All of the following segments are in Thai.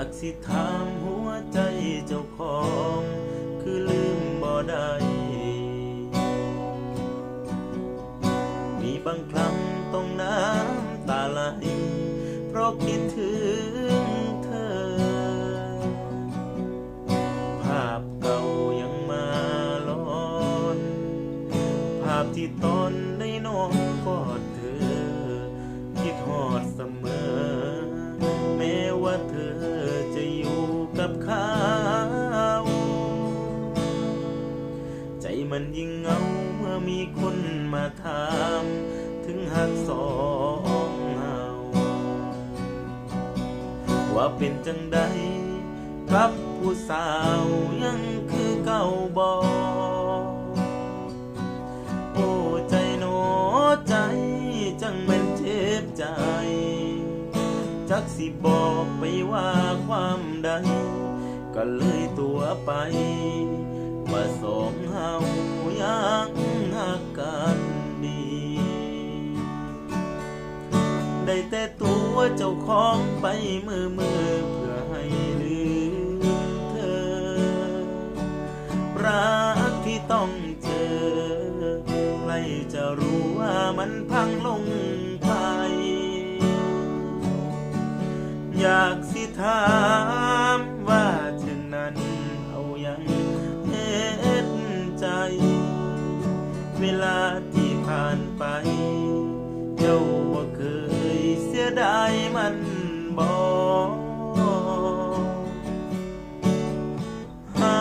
ากสิถามหัวใจเจ้าของ คือลืมบ่ได้มีบางครั้งต้องน้ำตาไหลเพราะคิดถึงเธอ ภาพเก่ายังมาล้อน ภาพที่ตอนได้นอนกอดเธอ คิดหอดเสมอ มันยิ่งเงาเมื่อมีคนมาถามถึงหักสองเฮาว่าเป็นจังใดกับผู้สาวยังคือเก่าบอโอ้ใจหนใจจังเป็นเจ็บใจ จักสิบอกไปว่าความใดก็เลยตัวไป ว่าสองเฮายังหักกันดี ได้แต่ตัวเจ้าของไปมือมือเพื่อให้ลืมเธอ รักที่ต้องเจอใครจะรู้ว่ามันพังลงไป อยากสิถามายมันบอกหา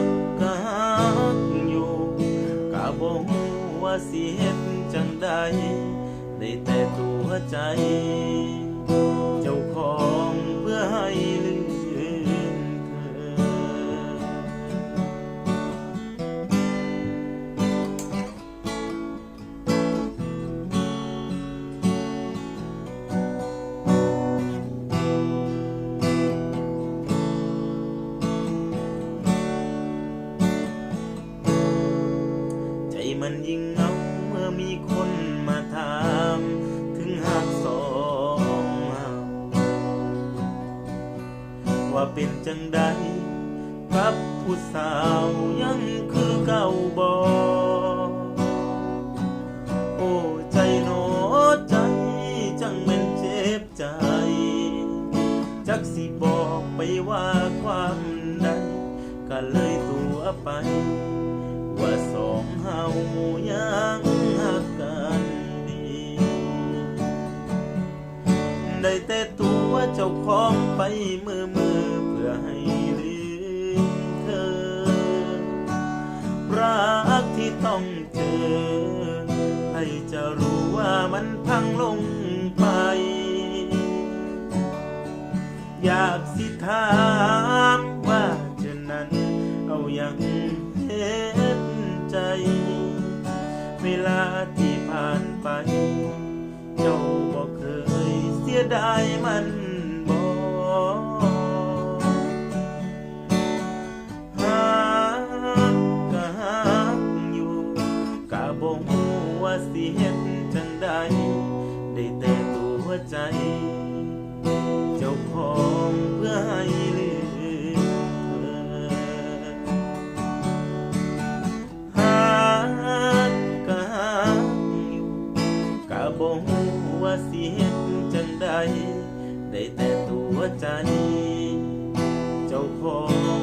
กก็หักอยู่กะบ่ฮู้ว่าสิเฮ็ดจังใดได้แต่ตัวใจ มันยิ่งเงาเมื่อมีคนมาถามถึงหากสองเฮาว่าเป็นจังใดกับผู้สาวยังคือเก่าบอโอ้ใจหนอใจจังม่นเจ็บใจ จักสิบอกไปว่าความใดก็เลยตัวไป ยังหักกันดี ได้แต่ตัวเจ้าของไปมือมือเพื่อให้ลืมเธอ รักที่ต้องเจอ ให้จะรู้ว่ามันพังลงไป อยากสิถามว่า เสียดายมันบอกหากก็หักอยู่กะบ่ฮู้ว่าสิเฮ็ดจังใดได้แต่ตัวใจ เจ้าของเพื่อให้ลืมเธอหากก็หักอยู่กะบ่ฮู้ว่าสิเฮ็ด ใด ได้แต่ตัวใจ เจ้าของ